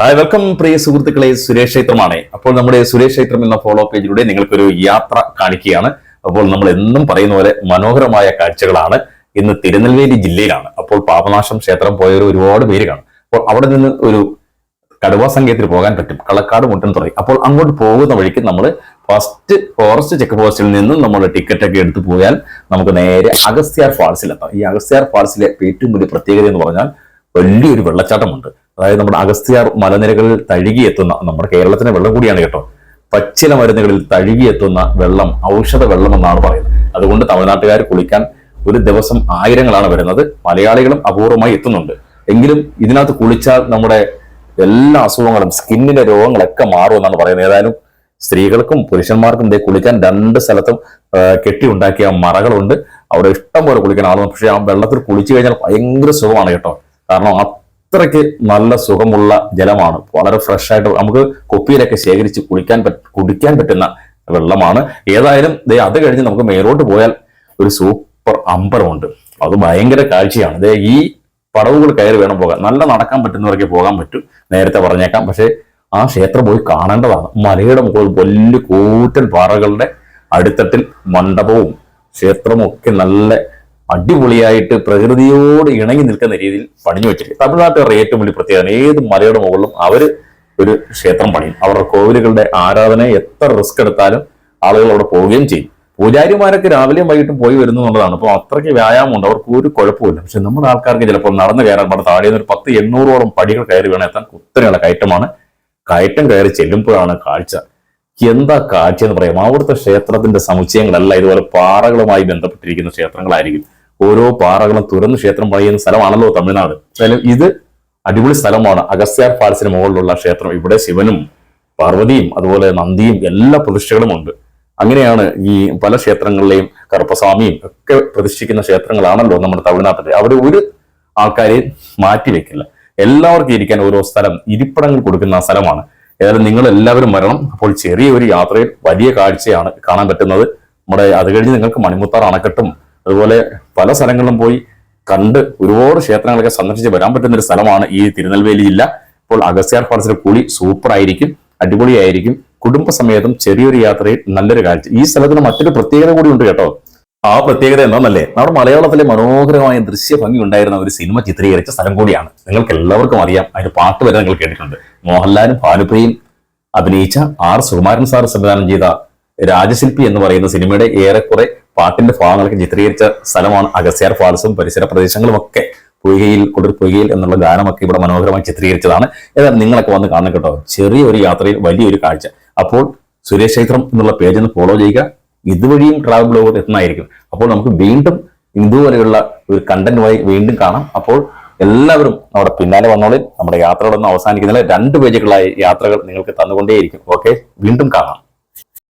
Hi welcome പ്രിയ സുഹൃത്തുക്കളെ. സുരേഷ് ക്ഷേത്രമാണ്. അപ്പോൾ നമ്മുടെ സുരേഷ് ക്ഷേത്രം എന്ന ഫോളോ പേജിലൂടെ നിങ്ങൾക്കൊരു യാത്ര കാണിക്കുകയാണ്. അപ്പോൾ നമ്മൾ എന്നും പറയുന്ന പോലെ മനോഹരമായ കാഴ്ചകളാണ് ഇന്ന് തിരുനെൽവേലി ജില്ലയിലാണ്. അപ്പോൾ പാപനാശം ക്ഷേത്രം പോയവർ ഒരുപാട് പേര് കാണും. അപ്പോൾ അവിടെ നിന്ന് ഒരു കടുവാ സംഗീതത്തിൽ പോകാൻ പറ്റും. കളക്കാട് മുട്ടൻ തുടങ്ങി അപ്പോൾ അങ്ങോട്ട് പോകുന്ന വഴിക്ക് നമ്മൾ ഫസ്റ്റ് ഫോറസ്റ്റ് ചെക്ക് പോസ്റ്റിൽ നിന്നും നമ്മൾ ടിക്കറ്റ് ഒക്കെ എടുത്ത് പോയാൽ നമുക്ക് നേരെ അഗസ്ത്യാർ ഫാൾസിലെത്താം ഈ അഗസ്ത്യാർ ഫാൾസിലെ ഏറ്റവും വലിയ പ്രത്യേകത എന്ന് പറഞ്ഞാൽ വലിയൊരു വെള്ളച്ചാട്ടമുണ്ട്. അതായത് നമ്മുടെ അഗസ്ത്യാർ മലനിരകളിൽ തഴുകിയെത്തുന്ന നമ്മുടെ കേരളത്തിന്റെ വെള്ളം കൂടിയാണ് കേട്ടോ. പച്ചില മരുന്നുകളിൽ തഴുകിയെത്തുന്ന വെള്ളം ഔഷധ വെള്ളം എന്നാണ് പറയുന്നത്. അതുകൊണ്ട് തമിഴ്നാട്ടുകാർ കുളിക്കാൻ ഒരു ദിവസം ആയിരങ്ങളാണ് വരുന്നത്. മലയാളികളും അപൂർവമായി എത്തുന്നുണ്ട്. എങ്കിലും ഇതിനകത്ത് കുളിച്ചാൽ നമ്മുടെ എല്ലാ അസുഖങ്ങളും സ്കിന്നിന്റെ രോഗങ്ങളൊക്കെ മാറും എന്നാണ് പറയുന്നത്. ഏതായാലും സ്ത്രീകൾക്കും പുരുഷന്മാർക്കും ഇതേ കുളിക്കാൻ രണ്ട് സ്ഥലത്തും ആ, കെട്ടി ഉണ്ടാക്കിയ മറകളുണ്ട്. അവിടെ ഇഷ്ടം പോലെ കുളിക്കാൻ ആളുകൾ പക്ഷേ ആ വെള്ളത്തിൽ കുളിച്ചു കഴിഞ്ഞാൽ ഭയങ്കര സുഖമാണ് കേട്ടോ. കാരണം അത്രയ്ക്ക് നല്ല സുഖമുള്ള ജലമാണ്. വളരെ ഫ്രഷ് ആയിട്ട് നമുക്ക് കുപ്പിയിലൊക്കെ ശേഖരിച്ച് കുളിക്കാൻ കുടിക്കാൻ പറ്റുന്ന വെള്ളമാണ്. ഏതായാലും ദേ അത് കഴിഞ്ഞ് നമുക്ക് മേലോട്ട് പോയാൽ ഒരു സൂപ്പർ അമ്പലമുണ്ട്. അത് ഭയങ്കര കാഴ്ചയാണ്. ദേ ഈ പടവുകൾ കയറി വേണം പോകാൻ. നല്ല നടക്കാൻ പറ്റുന്നവരൊക്കെ പോകാൻ പറ്റും. നേരത്തെ പറഞ്ഞേക്കാം. പക്ഷേ ആ ക്ഷേത്രം പോയി കാണേണ്ടതാണ്. മലയുടെ മുകളിൽ വലിയ കൂറ്റൻ പാറകളുടെ അടിത്തട്ടിൽ മണ്ഡപവും ക്ഷേത്രമൊക്കെ നല്ല അടിപൊളിയായിട്ട് പ്രകൃതിയോട് ഇണങ്ങി നിൽക്കുന്ന രീതിയിൽ പണിഞ്ഞു വെച്ചിരിക്കും തമിഴ്നാട്ടുകാരുടെ ഏറ്റവും വലിയ പ്രത്യേകത ഏത് മലയുടെ മുകളിലും അവർ ഒരു ക്ഷേത്രം പണിയും. അവരുടെ കോവിലുകളുടെ ആരാധന എത്ര റിസ്ക് എടുത്താലും ആളുകൾ അവിടെ പോവുകയും ചെയ്യും. പൂജാരിമാരൊക്കെ രാവിലെയും വൈകിട്ടും പോയി വരുന്നു എന്നുള്ളതാണ്. അപ്പോൾ അത്രയ്ക്ക് വ്യായാമം ഉണ്ട്. അവർക്ക് ഒരു കുഴപ്പമില്ല പക്ഷെ നമ്മുടെ ആൾക്കാർക്ക് ചിലപ്പോൾ നടന്ന് കയറാൻ പാടെ താഴെ നിന്ന് ഒരു പത്ത് എണ്ണൂറോളം പടികൾ കയറി വേണം എത്താൻ കുത്തനെയുള്ള കയറ്റമാണ്. കയറ്റം കയറി ചെല്ലുമ്പോഴാണ് കാഴ്ച. എന്താ കാഴ്ച എന്ന് പറയാം. അവിടുത്തെ ക്ഷേത്രത്തിന്റെ സമുച്ചയങ്ങളല്ല ഇതുപോലെ പാറകളുമായി ബന്ധപ്പെട്ടിരിക്കുന്ന ക്ഷേത്രങ്ങളായിരിക്കും. ഓരോ പാറകളും തുറന്ന് ക്ഷേത്രം പണിയുന്ന സ്ഥലമാണല്ലോ തമിഴ്നാട്. എന്തായാലും ഇത് അടിപൊളി സ്ഥലമാണ്. അഗസ്ത്യാർ ഫാൾസിന് മുകളിലുള്ള ക്ഷേത്രം. ഇവിടെ ശിവനും പാർവതിയും അതുപോലെ നന്ദിയും എല്ലാ പ്രതിഷ്ഠകളും ഉണ്ട്. അങ്ങനെയാണ് ഈ പല ക്ഷേത്രങ്ങളിലെയും കറുപ്പസ്വാമിയും ഒക്കെ പ്രതിഷ്ഠിക്കുന്ന ക്ഷേത്രങ്ങളാണല്ലോ നമ്മുടെ തമിഴ്നാട്ടിൽ അവർ ഒരു ആൾക്കാരെയും മാറ്റിവെക്കില്ല. എല്ലാവർക്കും ഇരിക്കാൻ ഓരോ സ്ഥലം ഇരിപ്പിടങ്ങൾ കൊടുക്കുന്ന സ്ഥലമാണ്. ഏതായാലും നിങ്ങൾ എല്ലാവരും വരണം അപ്പോൾ ചെറിയ ഒരു യാത്രയിൽ വലിയ കാഴ്ചയാണ് കാണാൻ പറ്റുന്നത്. നമ്മുടെ അത് കഴിഞ്ഞ് നിങ്ങൾക്ക് മണിമുത്താർ അണക്കെട്ടും അതുപോലെ പല സ്ഥലങ്ങളിലും പോയി കണ്ട് ഒരുപാട് ക്ഷേത്രങ്ങളൊക്കെ സന്ദർശിച്ച് വരാൻ പറ്റുന്ന ഒരു സ്ഥലമാണ് ഈ തിരുനെൽവേലി ജില്ല. അപ്പോൾ അഗസ്ത്യാർ ഫാൾസിലെ കുളി സൂപ്പർ ആയിരിക്കും അടിപൊളിയായിരിക്കും. കുടുംബസമേതം ചെറിയൊരു യാത്രയിൽ നല്ലൊരു കാഴ്ച. ഈ സ്ഥലത്തിന് മറ്റൊരു പ്രത്യേകത കൂടി ഉണ്ട് കേട്ടോ. ആ പ്രത്യേകത എന്താണെന്നല്ലേ നമ്മുടെ മലയാളത്തിലെ മനോഹരമായ ദൃശ്യ ഭംഗി ഉണ്ടായിരുന്ന ഒരു സിനിമ ചിത്രീകരിച്ച സ്ഥലം കൂടിയാണ്. നിങ്ങൾക്ക് എല്ലാവർക്കും അറിയാം. അതിന്റെ പാട്ട് വരെ നിങ്ങൾ കേട്ടിട്ടുണ്ട്. മോഹൻലാലും ഭാനുപ്രിയും അഭിനയിച്ച ആർ സുകുമാരൻ സാർ സംവിധാനം ചെയ്ത രാജശില്പി എന്ന് പറയുന്ന സിനിമയുടെ ഏറെക്കുറെ പാട്ടിന്റെ ഭാഗങ്ങളൊക്കെ ചിത്രീകരിച്ച സ്ഥലമാണ് അഗസ്യാർ ഫാൾസും പരിസര പ്രദേശങ്ങളും ഒക്കെ പൊയ്കയിൽ കുളിർ പൊയ്കയിൽ എന്നുള്ള ഗാനമൊക്കെ ഇവിടെ മനോഹരമായി ചിത്രീകരിച്ചതാണ്. ഏതായാലും നിങ്ങളൊക്കെ വന്ന് കാണണം കേട്ടോ. ചെറിയൊരു യാത്രയിൽ വലിയൊരു കാഴ്ച. അപ്പോൾ സുരേഷ് ക്ഷേത്രം എന്നുള്ള പേജ് ഒന്ന് ഫോളോ ചെയ്യുക. ഇതുവഴിയും ട്രാവൽ ബ്ലോഗർ എത്തുന്നതായിരിക്കും. അപ്പോൾ നമുക്ക് വീണ്ടും ഇതുപോലെയുള്ള ഒരു കണ്ടന്റുമായി വീണ്ടും കാണാം. അപ്പോൾ എല്ലാവരും നമ്മുടെ പിന്നാലെ വന്നോളിൽ നമ്മുടെ യാത്രകളൊന്നും അവസാനിക്കുന്നില്ല. രണ്ട് പേജുകളായി യാത്രകൾ നിങ്ങൾക്ക് തന്നുകൊണ്ടേയിരിക്കും. ഓക്കെ വീണ്ടും കാണാം.